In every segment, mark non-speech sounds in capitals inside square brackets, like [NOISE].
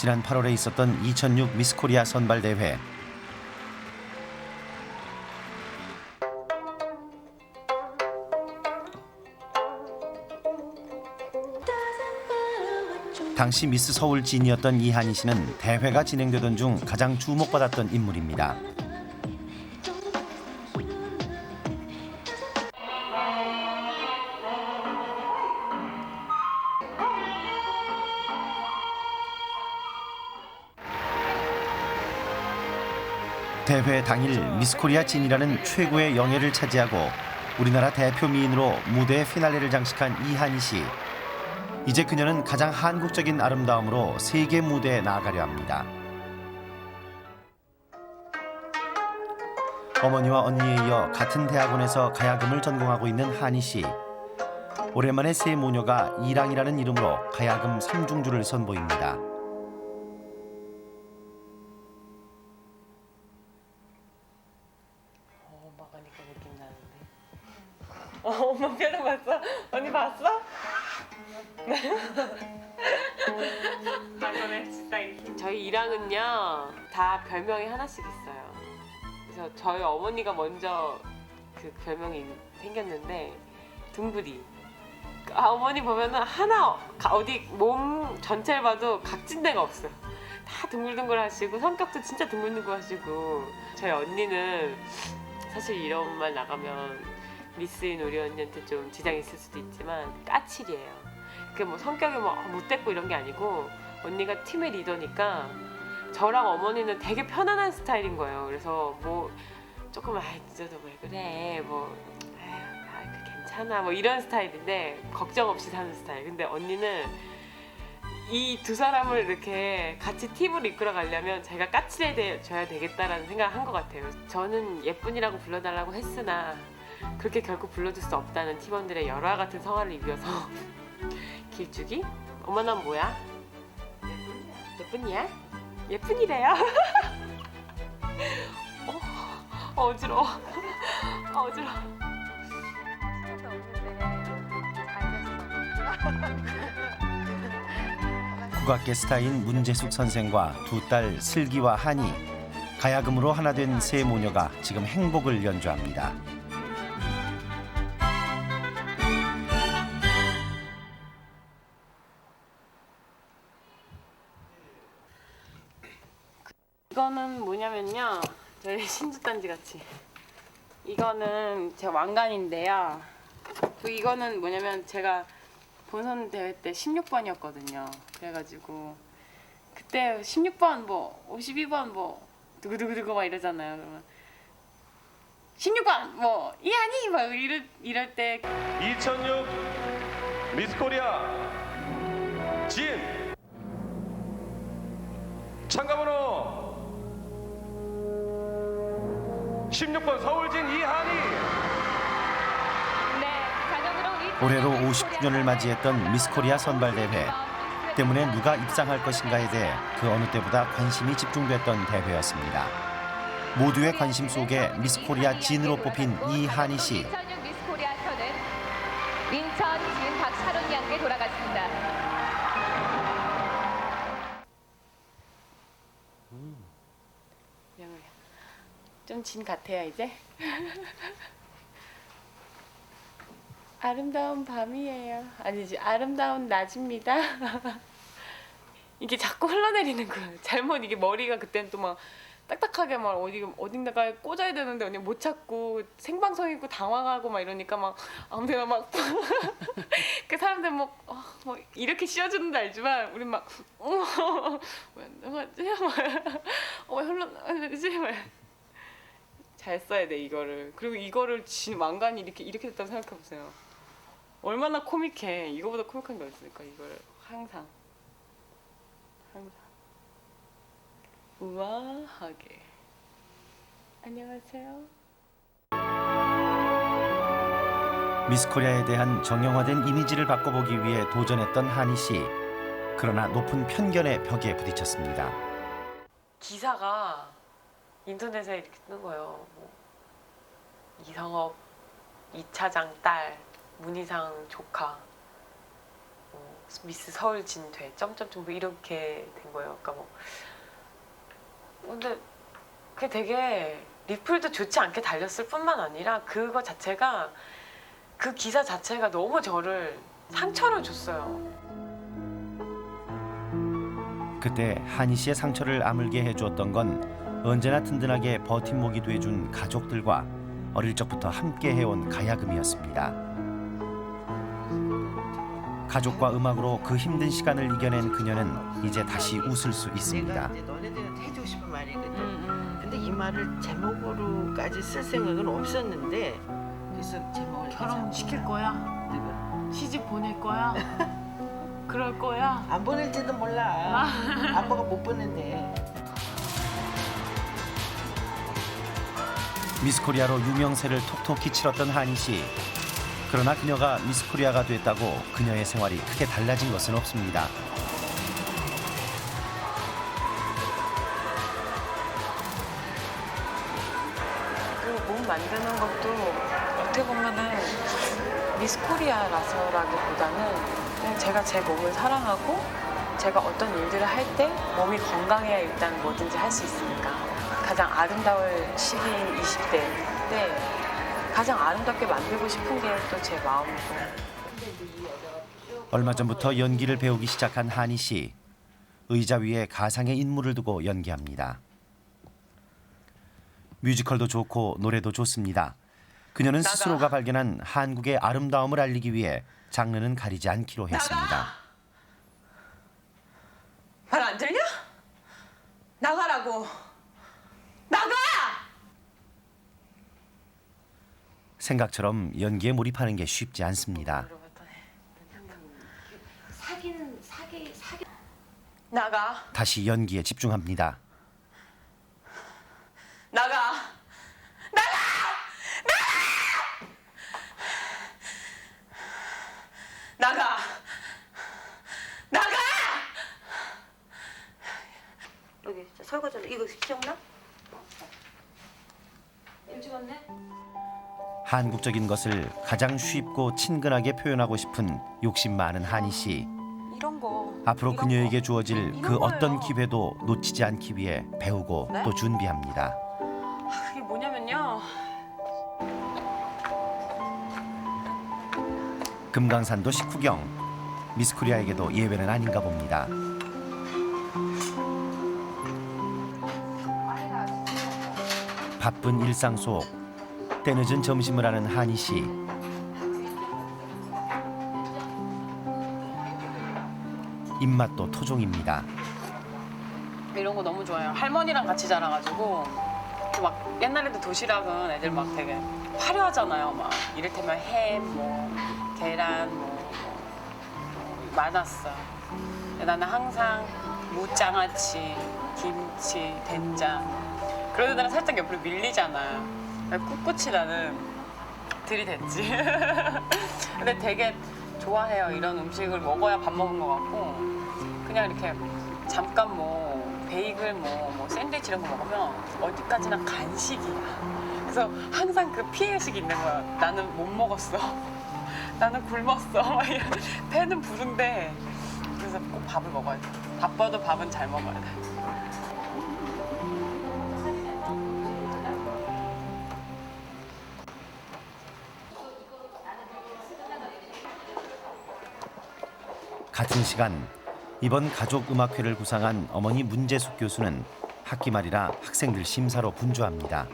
지난 8월에 있었던 2006 미스코리아 선발 대회. 당시 미스 서울 진이었던 이한희 씨는 대회가 진행되던 중 가장 주목받았던 인물입니다. 대회 당일 미스코리아 진이라는 최고의 영예를 차지하고 우리나라 대표 미인으로 무대 피날레를 장식한 이한희 씨. 이제 그녀는 가장 한국적인 아름다움으로 세계 무대에 나아가려 합니다. 어머니와 언니에 이어 같은 대학원에서 가야금을 전공하고 있는 한희 씨. 오랜만에 새 모녀가 이랑이라는 이름으로 가야금 삼중주를 선보입니다. 어, 엄마 표정 봤어? 언니 봤어? 나전에 진짜 저희 이랑은요 다 별명이 하나씩 있어요. 그래서 저희 어머니가 먼저 그 별명이 생겼는데 둥그리. 아 어머니 보면은 하나 가- 어디 몸 전체를 봐도 각진 데가 없어 요. 다 둥글둥글 하시고 성격도 진짜 둥글둥글 하시고 저희 언니는 사실 이런 말 나가면 미스인 우리 언니한테 좀 지장이 있을 수도 있지만 까칠이에요. 그뭐 성격이 뭐 못됐고 이런 게 아니고 언니가 팀의 리더니까 저랑 어머니는 되게 편안한 스타일인 거예요. 그래서 뭐 조금 아 늦어도 왜 그래 뭐 아유 아, 그 괜찮아 뭐 이런 스타일인데 걱정 없이 사는 스타일. 근데 언니는 이 두 사람을 이렇게 같이 팀을 이끌어 가려면 제가 까칠해져야 되겠다라는 생각을 한 것 같아요. 저는 예쁜이라고 불러달라고 했으나 그렇게 결국 불러줄 수 없다는 팀원들의 열화 같은 성화를 입어서 [LAUGHS] 길쭉이? 엄마 난 뭐야? 예쁜이야? 예쁜이래요? [LAUGHS] 어, 어지러워. [LAUGHS] 어, 어지러워. 국악계 스타인 문재숙 선생과 두 딸 슬기와 한이 가야금으로 하나 된 세 모녀가 지금 행복을 연주합니다. 이거는 뭐냐면요. 저희 신주단지 같이. 이거는 제 왕관인데요. 그 이거는 뭐냐면 제가 본선 대회 때 16번이었거든요. 그래가지고 그때 16번 뭐 52번 뭐 두구두구두구 막 이러잖아요. 그러면 16번 뭐 이하니 막 이럴 이럴 때 2006 미스코리아 진 참가번호 16번 서울진 이한이 네, 올해로 50주년을 맞이했던 미스코리아 선발 대회 때문에 누가 입상할 것인가에 대해 그 어느 때보다 관심이 집중됐던 대회였습니다. 모두의 관심 속에 미스코리아 진으로 뽑힌 이한희 씨. 2006 미스 코리아서는 인천 진 박찬훈 양께 돌아갔습니다. 좀 진 같아요 이제. 아름다운 밤이에요. 아니지 아름다운 낮입니다. 이게 자꾸 흘러내리는 거예요. 잘못 이게 머리가 그때는 또 막 딱딱하게 막 어디 어딘가에 꽂아야 되는데 언니 못 찾고 생방송이고 당황하고 막 이러니까 막 아무데나 막 그 사람들 뭐, 어, 뭐 이렇게 씌워주는 데 알지만 우리 막 어머 왜 하지? 어왜 흘러내리지? 막 잘 써야 돼 이거를. 그리고 이거를 진 왕관이 이렇게 이렇게 됐다고 생각해 보세요. 얼마나 코믹해. 이거보다 코믹한 게 없으니까 이거를. 항상. 항상. 우아하게. 안녕하세요. 미스코리아에 대한 정형화된 이미지를 바꿔보기 위해 도전했던 한희 씨. 그러나 높은 편견의 벽에 부딪혔습니다. 기사가 인터넷에 이렇게 뜨는 거예요 뭐 이성업 이차장 딸 문희상 조카 뭐 미스 서울 진돼 점점점 뭐 이렇게 된 거예요. 그러니까 뭐 근데 그게 되게 리플도 좋지 않게 달렸을 뿐만 아니라 그거 자체가 그 기사 자체가 너무 저를 상처를 줬어요. 그때 한희 씨의 상처를 아물게 해주었던 건 언제나 든든하게 버팀목이 돼준 가족들과 어릴 적부터 함께 해온 가야금이었습니다. 가족과 음악으로 그 힘든 시간을 이겨낸 그녀는 이제 다시 웃을 수 있습니다. 이제 너네들한테 해주고 싶은 말이거든. 음, 근데 이 말을 제목으로까지 쓸 생각은 없었는데 그래서 제목을 결혼 시킬 거야? 시집 보낼 거야? [LAUGHS] 그럴 거야? 안 보낼지도 몰라. 아빠가 못 보낸대. 미스코리아로 유명세를 톡톡히 치렀던 한희 씨. 그러나 그녀가 미스코리아가 됐다고 그녀의 생활이 크게 달라진 것은 없습니다. 그 몸 만드는 것도 어떻게 보면은 미스코리아라서라기보다는 그냥 제가 제 몸을 사랑하고 제가 어떤 일들을 할 때 몸이 건강해야 일단 뭐든지 할 수 있으니까 가장 아름다울 시기인 20대 때 가장 아름답게 만들고 싶은 게 또 제 마음이고 얼마 전부터 연기를 배우기 시작한 한희 씨. 의자 위에 가상의 인물을 두고 연기합니다. 뮤지컬도 좋고 노래도 좋습니다. 그녀는. 스스로가 발견한 한국의 아름다움을 알리기 위해 장르는 가리지 않기로 했습니다. 말 안 들려? 나가라고 나가! 생각처럼 연기에 몰입하는 게 쉽지 않습니다. 사기는 사기 사기 나가 다시 연기에 집중합니다. 나가 나가 나가 나가 나가 여기 설거지 이거 기억나? 한국적인 것을 가장 쉽고 친근하게 표현하고 싶은 욕심 많은 한희 씨. 이런 거 앞으로 이런 그녀에게 주어질 이런 그 어떤 거예요. 기회도 놓치지 않기 위해 배우고 네? 또 준비합니다. 그게 뭐냐면요 금강산도 식후경. 미스코리아에게도 예외는 아닌가 봅니다. 바쁜 일상 속 때늦은 점심을 하는 한희 씨. 입맛도 토종입니다. 이런 거 너무 좋아해요 할머니랑 같이 자라가지고 그막 옛날에도 도시락은 애들 막 되게 화려하잖아요 막 이를테면 햄 뭐 계란 뭐, 뭐 많았어 나는 항상 무장아찌 김치 된장 그러다 나는 살짝 옆으로 밀리잖아요 꿋꿋이 나는 들이댔지 [LAUGHS] 근데 되게 좋아해요 이런 음식을 먹어야 밥 먹은 것 같고 그냥 이렇게 잠깐 뭐 베이글 뭐, 뭐 샌드위치 이런 거 먹으면 어디까지나 간식이야. 그래서 항상 그 피해 의식이 있는 거야. 나는 못 먹었어. [LAUGHS] 나는 굶었어. 배는 [LAUGHS] 부른데 그래서 꼭 밥을 먹어야 돼. 바빠도 밥은 잘 먹어야 돼. 같은 시간 이번 가족 음악회를 구상한 어머니 문재숙 교수는 학기 말이라 학생들 심사로 분주합니다.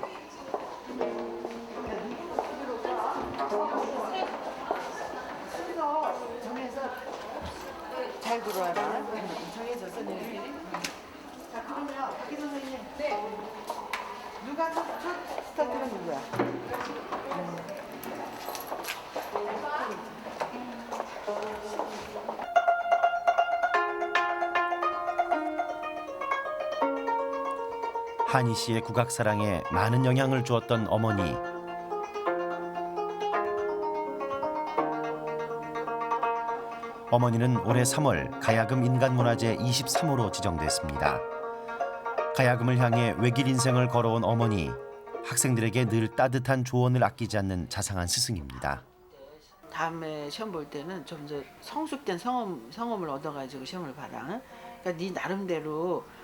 네. 누가 첫, 첫 스타트가 누구야? 한희 씨의 국악 사랑에 많은 영향을 주었던 어머니. 어머니는 올해 3월 가야금 인간문화재 23호로 지정됐습니다. 가야금을 향해 외길 인생을 걸어온 어머니. 학생들에게 늘 따뜻한 조언을 아끼지 않는 자상한 스승입니다. 다음에 시험 볼 때는 좀 더 성숙된 성험 성험을 얻어가지고 시험을 봐라. 그러니까 네 나름대로 어,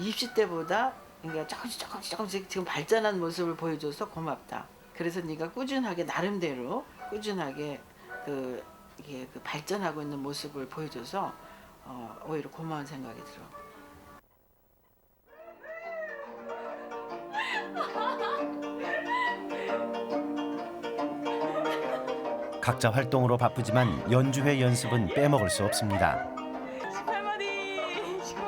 입시 때보다 그러니까 조금씩 조금씩 조금씩 지금 발전한 모습을 보여줘서 고맙다. 그래서 네가 꾸준하게 나름대로 꾸준하게 그 이게 그 발전하고 있는 모습을 보여줘서 어, 오히려 고마운 생각이 들어. 각자 활동으로 바쁘지만 연주회 연습은 빼먹을 수 없습니다.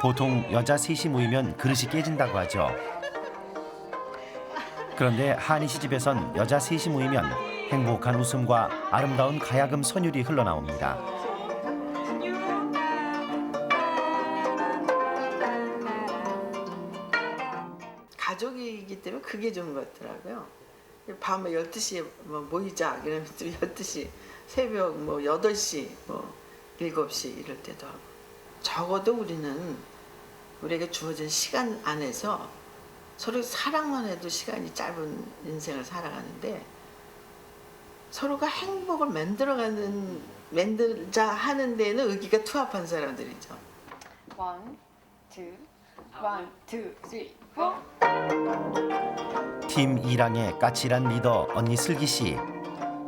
18마디. 보통 여자 셋이 모이면 그릇이 깨진다고 하죠. 그런데 한희 씨 집에선 여자 셋이 모이면 행복한 웃음과 아름다운 가야금 선율이 흘러나옵니다. 가족이기 때문에 그게 좋은 것 같더라고요. 밤에 12시에 뭐 모이자 이러면 또 12시 새벽 뭐 8시 뭐 7시 이럴 때도 하고 적어도 우리는 우리에게 주어진 시간 안에서 서로 사랑만 해도 시간이 짧은 인생을 살아가는데 서로가 행복을 만들어가는 만들자 하는 데에는 의기가 투합한 사람들이죠. 원, 투, 원, 투, 쓰리, 포. 팀 이랑의 까칠한 리더 언니 슬기 씨.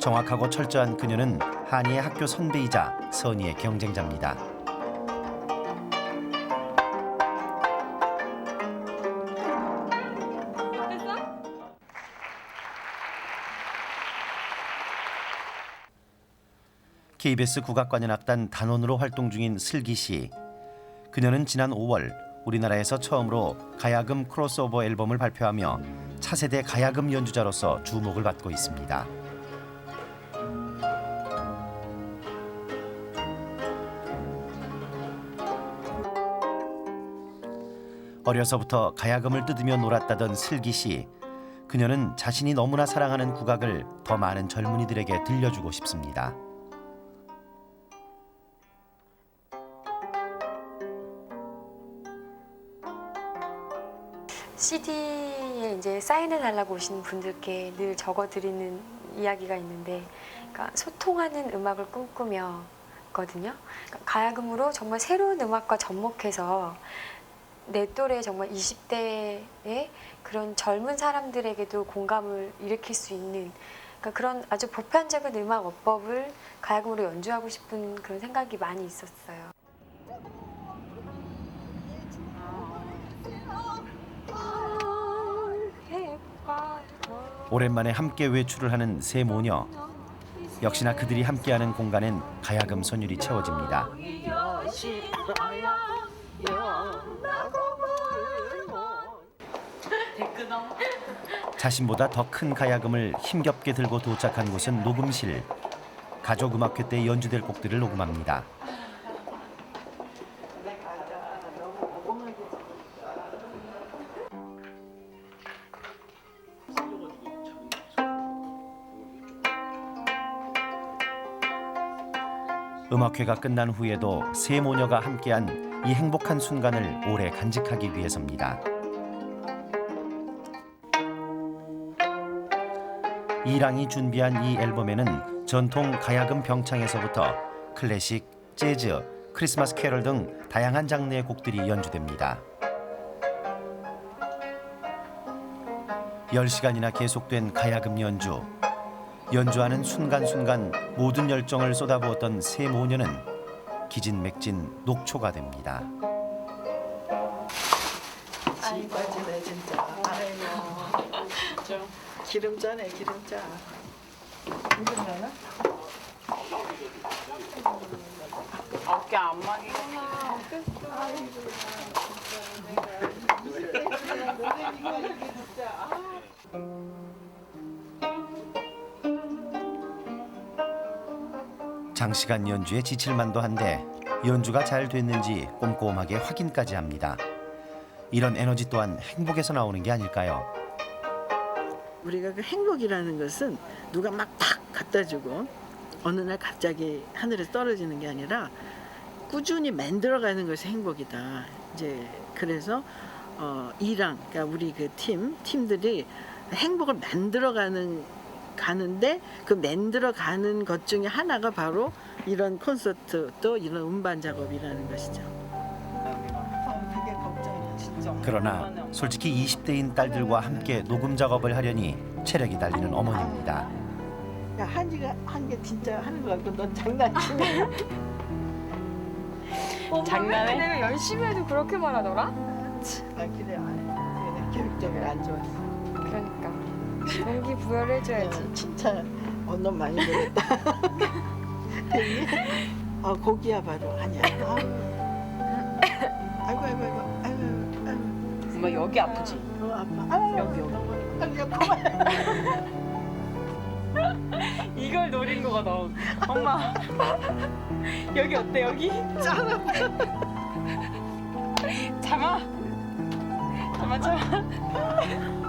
정확하고 철저한 그녀는 한이의 학교 선배이자 선의의 경쟁자입니다. KBS 국악관현악단 단원으로 활동 중인 슬기 씨. 그녀는 지난 5월 우리나라에서 처음으로 가야금 크로스오버 앨범을 발표하며 차세대 가야금 연주자로서 주목을 받고 있습니다. 어려서부터 가야금을 뜯으며 놀았다던 슬기 씨. 그녀는 자신이 너무나 사랑하는 국악을 더 많은 젊은이들에게 들려주고 싶습니다. CD에 이제 사인해 달라고 오시는 분들께 늘 적어 드리는 이야기가 있는데, 그러니까 소통하는 음악을 꿈꾸며 거든요. 그러니까 가야금으로 정말 새로운 음악과 접목해서 내 또래 정말 20대의 그런 젊은 사람들에게도 공감을 일으킬 수 있는 그러니까 그런 아주 보편적인 음악 어법을 가야금으로 연주하고 싶은 그런 생각이 많이 있었어요. 오랜만에 함께 외출을 하는 세 모녀. 역시나 그들이 함께하는 공간엔 가야금 선율이 채워집니다. 자신보다 더 큰 가야금을 힘겹게 들고 도착한 곳은 녹음실. 가족 음악회 때 연주될 곡들을 녹음합니다. 음악회가 끝난 후에도 세 모녀가 함께한 이 행복한 순간을 오래 간직하기 위해서입니다. 이랑이 준비한 이 앨범에는 전통 가야금 병창에서부터 클래식, 재즈, 크리스마스 캐럴 등 다양한 장르의 곡들이 연주됩니다. 10시간이나 계속된 가야금 연주. 연주하는 순간순간 모든 열정을 쏟아부었던 세 모녀는 기진맥진 녹초가 됩니다. 지 빠지네 진짜. 아이고. 기름짜네 기름짜. 힘들려나? 어깨 안 막이. [LAUGHS] 장시간 연주에 지칠 만도 한데 연주가 잘 됐는지 꼼꼼하게 확인까지 합니다. 이런 에너지 또한 행복에서 나오는 게 아닐까요? 우리가 그 행복이라는 것은 누가 막탁 갖다 주고 어느 날 갑자기 하늘에서 떨어지는 게 아니라 꾸준히 만들어가는 것이 행복이다. 이제 그래서 어, 이랑 그러니까 우리 그 팀 팀들이 행복을 만들어가는 가는데 그 만들어 가는 것 중에 하나가 바로 이런 콘서트 또 이런 음반 작업이라는 것이죠. 그러나 솔직히 20대인 딸들과 함께 녹음 작업을 하려니 체력이 달리는 어머니입니다. 야 한이가 한 게 진짜 하는 거 같고 넌 장난치네. 장난해? 내가 열심히 해도 그렇게 말하더라? 아 그래 안 해. 그래 교육 적으로 안 좋았어. 동기 부여해줘야지. 야, 진짜 언론 많이 들었다. 됐니? [LAUGHS] 아 고기야 바로 아니야. 아우. 아이고 아이고 아이고 아이고 아이고. 엄마 여기 아프지? 어 아파. 아유, 여기, 여기. 아유 그만. [LAUGHS] 이걸 노린 거가 너. 엄마. [LAUGHS] 여기 어때 여기? 짠. 참아. 참아 참아.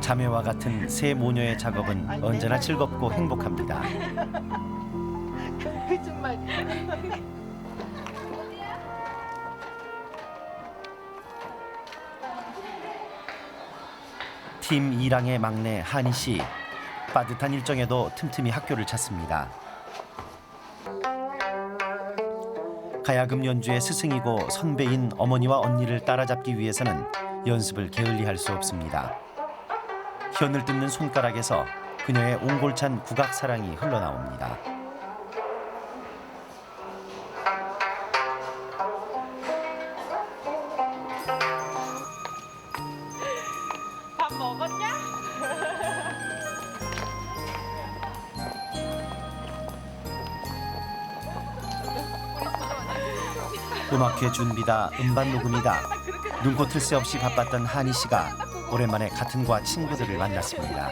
자매와 같은 세 모녀의 작업은 언제나 즐겁고 행복합니다. 팀 2랑의 막내 한희 씨. 빠듯한 일정에도 틈틈이 학교를 찾습니다. 가야금 연주의 스승이고 선배인 어머니와 언니를 따라잡기 위해서는 연습을 게을리할 수 없습니다. 현을 뜯는 손가락에서 그녀의 옹골찬 국악 사랑이 흘러나옵니다. 밥 먹었냐? 음악회 준비다, 음반 녹음이다. 눈코 틀 새 없이 바빴던 한희 씨가 오랜만에 같은 과 친구들을 만났습니다.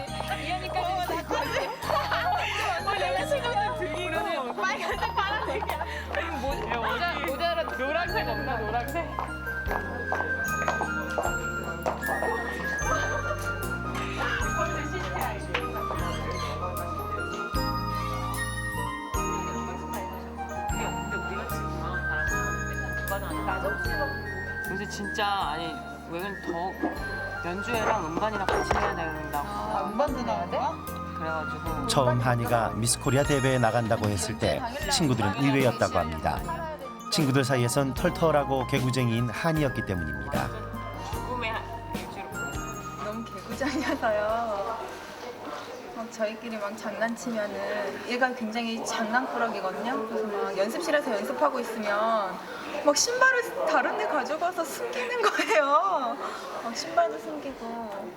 진짜 아니 왜냐면 더 연주회랑 음반이랑 같이 해야 된다고 음반도 나야 돼? 그래가지고 처음 한이가 미스코리아 대회에 나간다고 했을 때 친구들은 의외였다고 합니다. 친구들 사이에선 털털하고 개구쟁이인 한이였기 때문입니다. 죽음의 일주로 너무 개구장이어서요. 막 저희끼리 막 장난치면은 얘가 굉장히 장난꾸러기거든요. 그래서 막 연습실에서 연습하고 있으면 막 신발을 다른 데 가져가서 숨기는 거예요. 막 신발도 숨기고.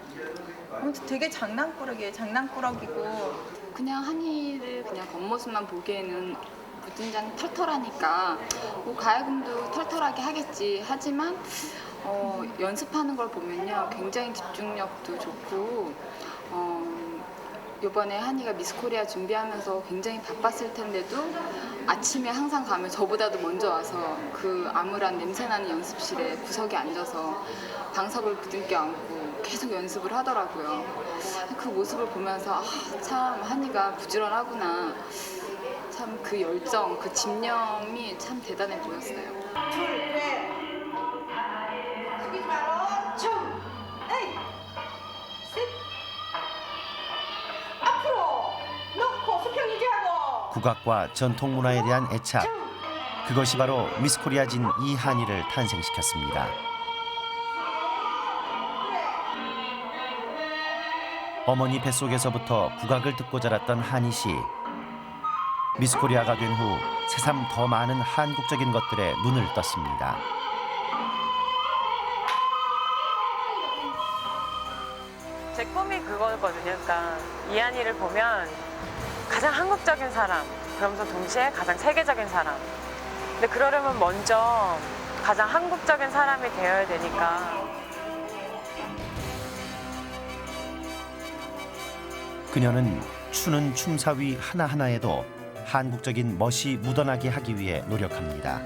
아무튼 되게 장난꾸러기예요. 장난꾸러기고. 그냥 한이를 그냥 겉모습만 보기에는 무진장 털털하니까 뭐 가야금도 털털하게 하겠지 하지만 어, 연습하는 걸 보면요 굉장히 집중력도 좋고 어, 이번에 한이가 미스코리아 준비하면서 굉장히 바빴을 텐데도 아침에 항상 가면 저보다도 먼저 와서 그 암울한 냄새나는 연습실에 구석에 앉아서 방석을 부둥켜 안고 계속 연습을 하더라고요. 그 모습을 보면서 아, 참 한이가 부지런하구나. 참 그 열정, 그 집념이 참 대단해 보였어요. 국악과 전통 문화에 대한 애착. 그것이 바로 미스코리아진 이한이를 탄생시켰습니다. 어머니 뱃속에서부터 국악을 듣고 자랐던 한희 씨. 미스코리아가 된 후 새삼 더 많은 한국적인 것들에 눈을 떴습니다. 제 꿈이 그거거든요. 그러니까 이한이를 보면 가장 한국적인 사람, 그러면서 동시에 가장 세계적인 사람. 근데 그러려면 먼저 가장 한국적인 사람이 되어야 되니까 그녀는 추는 춤사위 하나하나에도 한국적인 멋이 묻어나게 하기 위해 노력합니다.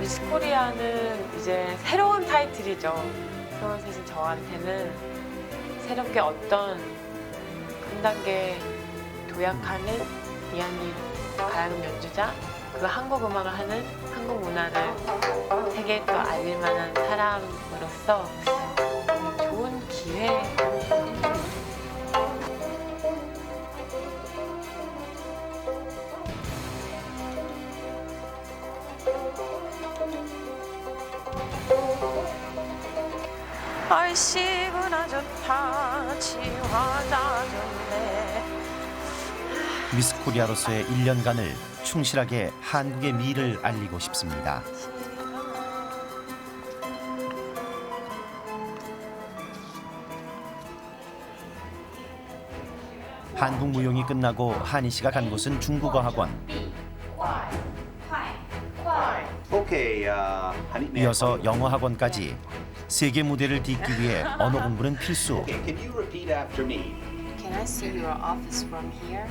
미스 코리아는 이제 새로운 타이틀이죠. 새로운 사실 저한테는 새롭게 어떤 한 단계 도약하는 이한이 가야금 연주자 그 한국 음악을 하는 한국 문화를 세계에 또 알릴 만한 사람으로서 아이씨구나 좋다 치화자 좋네 미스 코리아로서의 1년간을 충실하게 한국의 미를 알리고 싶습니다. 한국 무용이 끝나고 한희 씨가 간 곳은 중국어 학원. Okay, uh, I 이어서? 영어 학원까지 세계 무대를 딛기 위해 언어 공부는 필수. Okay, can you repeat after me? Can I see your office from here?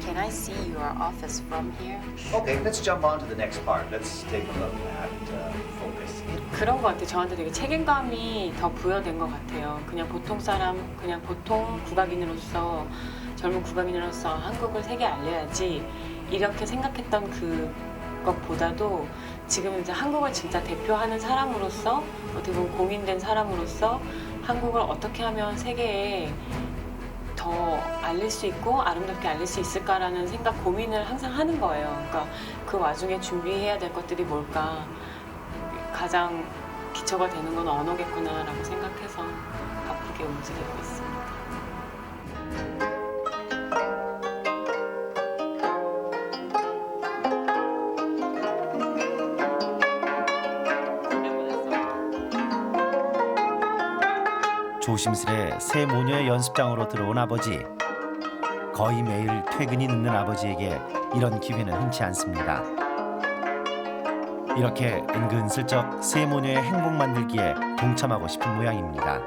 Can I see your office from here? Okay, let's jump on to the next part. Let's take a look at uh, focus. 그런 것 같아요. 저한테 되게 책임감이 더 부여된 것 같아요. 그냥 보통 사람, 그냥 보통 국악인으로서 젊은 국악인으로서 한국을 세계에 알려야지 이렇게 생각했던 그 것보다도 지금 이제 한국을 진짜 대표하는 사람으로서 어떻게 보면 공인된 사람으로서 한국을 어떻게 하면 세계에 더 알릴 수 있고 아름답게 알릴 수 있을까라는 생각 고민을 항상 하는 거예요. 그러니까 그 와중에 준비해야 될 것들이 뭘까 가장 기초가 되는 건 언어겠구나라고 생각해서 바쁘게 움직이고 있습니다. 조심스레 새 모녀의 연습장으로 들어온 아버지. 거의 매일 퇴근이 늦는 아버지에게 이런 기회는 흔치 않습니다. 이렇게 은근슬쩍 새 모녀의 행복 만들기에 동참하고 싶은 모양입니다.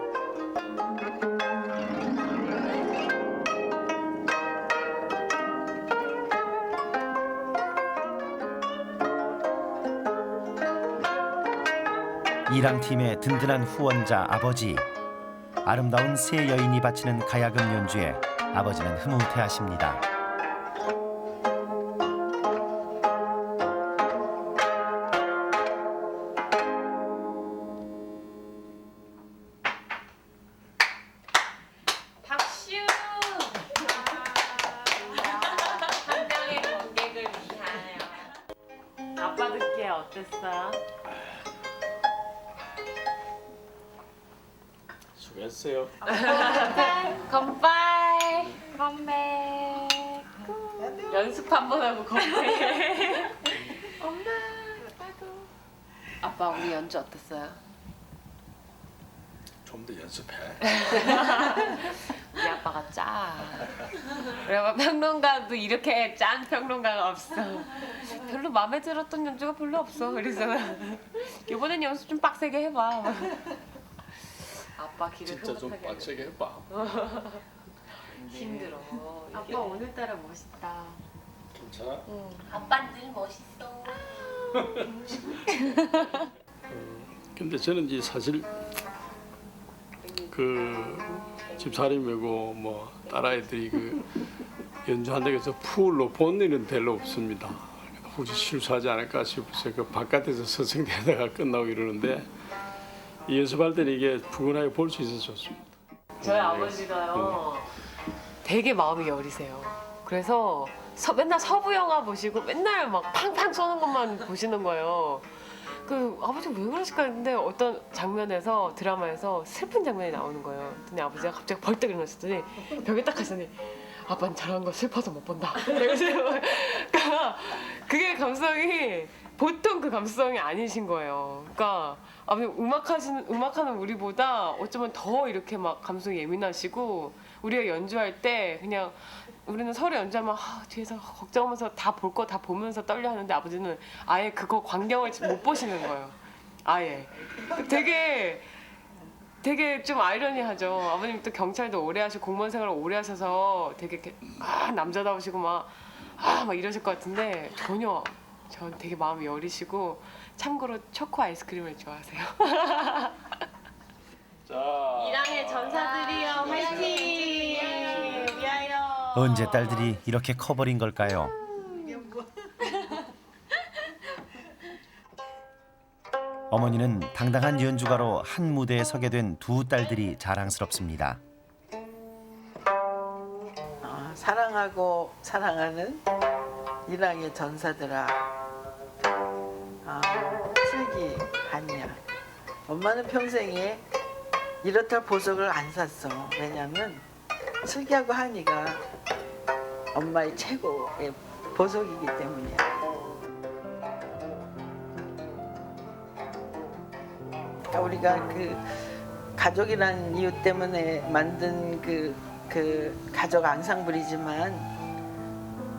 이랑 팀의 든든한 후원자 아버지. 아름다운 새 여인이 바치는 가야금 연주에 아버지는 흐뭇해하십니다. 아빠가 짜. 평론가도 이렇게 짠 평론가가 없어. 별로 마음에 들었던 연주가 별로 없어. 그래서 이번엔 연습 좀 빡세게 해봐. 아빠 길을 진짜 좀 흐뭇하게 빡세게 해봐. [LAUGHS] 힘들어. 아빠 오늘따라 멋있다. 괜찮아? 아빠 늘 멋있어. 근데 저는 이제 사실 그 집사람이고 뭐 딸아이들이 그 연주한다고 해서 풀로 본 일은 별로 없습니다. 혹시 실수하지 않을까 싶어서 그 바깥에서 선생대하다가 끝나고 이러는데 이 연습할 때는 이게 푸근하게 볼 수 있어서 좋습니다. 저희 아버지가요 되게 마음이 여리세요. 그래서 서, 맨날 서부 영화 보시고 맨날 막 팡팡 쏘는 것만 보시는 거예요. 그 아버지 왜 그러실까 했는데 어떤 장면에서 드라마에서 슬픈 장면이 나오는 거예요. 근데 아버지가 갑자기 벌떡 일어나셨더니 벽에 딱 가시더니 아빠는 잘한 거 슬퍼서 못 본다. [LAUGHS] 그러니까 그게 감성이 보통 그 감성이 아니신 거예요. 그러니까 아버님 음악하시는 음악하는 우리보다 어쩌면 더 이렇게 막 감성이 예민하시고 우리가 연주할 때 그냥 우리는 서로 연주하면 아, 뒤에서 걱정하면서 다 볼 거 다 보면서 떨려 하는데 아버지는 아예 그거 광경을 못 보시는 거예요. 아예 되게 되게 좀 아이러니하죠. 아버님 또 경찰도 오래 하시고 공무원 생활을 오래 하셔서 되게 이렇게 아 남자다우시고 막 아 막 이러실 것 같은데 전혀 전 되게 마음이 여리시고 참고로 초코 아이스크림을 좋아하세요. [LAUGHS] 자. 이랑의 전사들이요 화이팅! 언제 딸들이 이렇게 커버린 걸까요? 어머니는 당당한 연주가로 한 무대에 서게 된 두 딸들이 자랑스럽습니다. 어, 사랑하고 사랑하는 일학의 전사들아. 아, 슬기, 한이야. 엄마는 평생에 이렇다 보석을 안 샀어. 왜냐면 슬기하고 한이가 엄마의 최고의 보석이기 때문이야 그러니까 우리가 그 가족이라는 이유 때문에 만든 그, 그 가족 앙상블이지만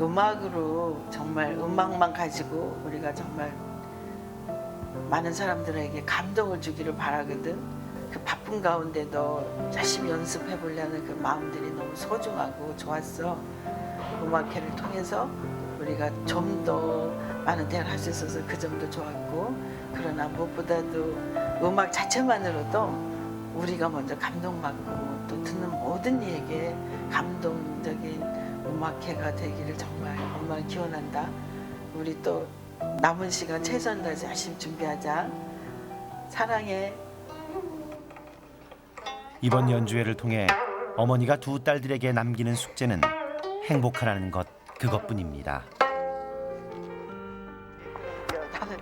음악으로 정말 음악만 가지고 우리가 정말 많은 사람들에게 감동을 주기를 바라거든. 그 바쁜 가운데도 열심히 연습해 보려는 그 마음들이 너무 소중하고 좋았어. 음악회를 통해서 우리가 좀 더 많은 대를 할 수 있어서 그 점도 좋았고 그러나 무엇보다도 음악 자체만으로도 우리가 먼저 감동받고 또 듣는 모든 이에게 감동적인 음악회가 되기를 정말 엄마 기원한다. 우리 또 남은 시간 최선을 다해서 열심히 준비하자. 사랑해. 이번 연주회를 통해 어머니가 두 딸들에게 남기는 숙제는 행복하라는 것 그것뿐입니다.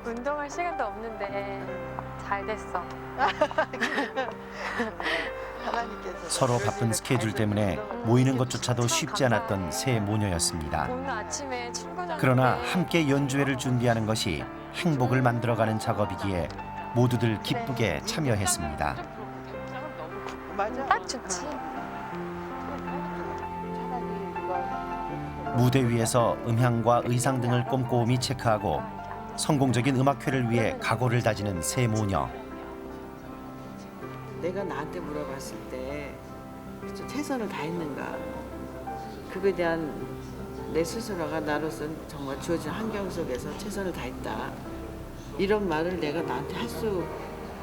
운동할 시간도 없는데 잘 됐어. 하나님께서 서로 바쁜 스케줄 때문에 모이는 것조차도 쉽지 않았던 세 모녀였습니다. 오늘 아침에 출근하는데 그러나 함께 연주회를 준비하는 것이 행복을 만들어가는 작업이기에 모두들 기쁘게 참여했습니다. 맞아. 딱 좋지. 무대 위에서 음향과 의상 등을 꼼꼼히 체크하고 성공적인 음악회를 위해 각오를 다지는 세 모녀. 내가 나한테 물어봤을 때좀 최선을 다했는가 그거에 대한 내 스스로가 나로서 정말 주어진 환경 속에서 최선을 다했다 이런 말을 내가 나한테 할 수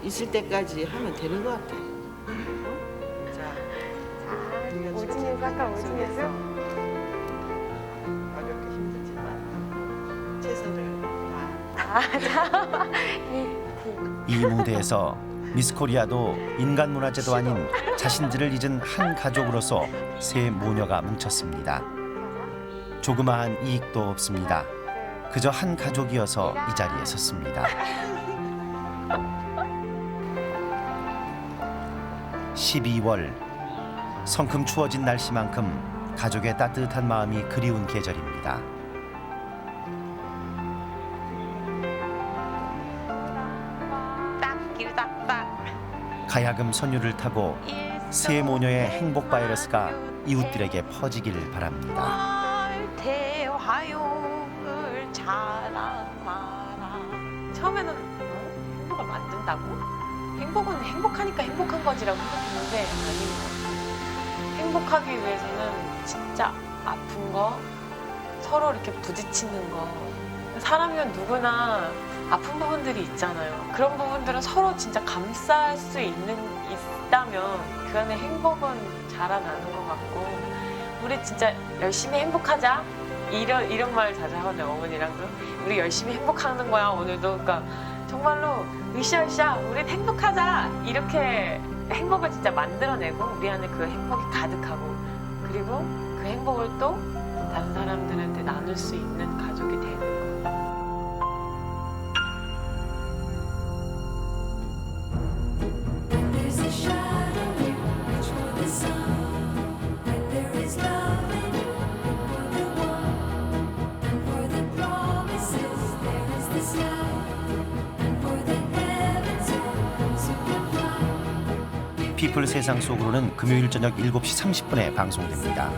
있을 때까지 하면 되는 것 같아 속에서 어렵고 힘들지만 최선을 다 이 무대에서 미스 코리아도 인간 문화재도 아닌 자신들을 잊은 한 가족으로서 세 모녀가 뭉쳤습니다. 조그마한 이익도 없습니다. 그저 한 가족이어서 이 자리에 섰습니다. 12월 성큼 추워진 날씨만큼 가족의 따뜻한 마음이 그리운 계절입니다. 가야금 선율을 타고 세 모녀의 행복 바이러스가 이웃들에게 퍼지길 바랍니다. 대화용을 자랑하라. 처음에는 어? 행복을 만든다고? 행복은 행복하니까 행복한 거지라고 생각했는데 아닙니다. 행복하기 위해서는 진짜 아픈 거, 서로 이렇게 부딪히는 거. 사람이면 누구나 아픈 부분들이 있잖아요. 그런 부분들은 서로 진짜 감싸할 수 있는 있다면 그 안에 행복은 자라나는 것 같고 우리 진짜 열심히 행복하자 이런 이런 말 자주 하거든요 어머니랑도 우리 열심히 행복하는 거야 오늘도 그러니까 정말로 으쌰으쌰 우리 행복하자 이렇게 행복을 진짜 만들어내고 우리 안에 그 행복이 가득하고 그리고 그 행복을 또 다른 사람들한테 나눌 수 있는 가족 세상 속으로는 금요일 저녁 7시 30분에 방송됩니다.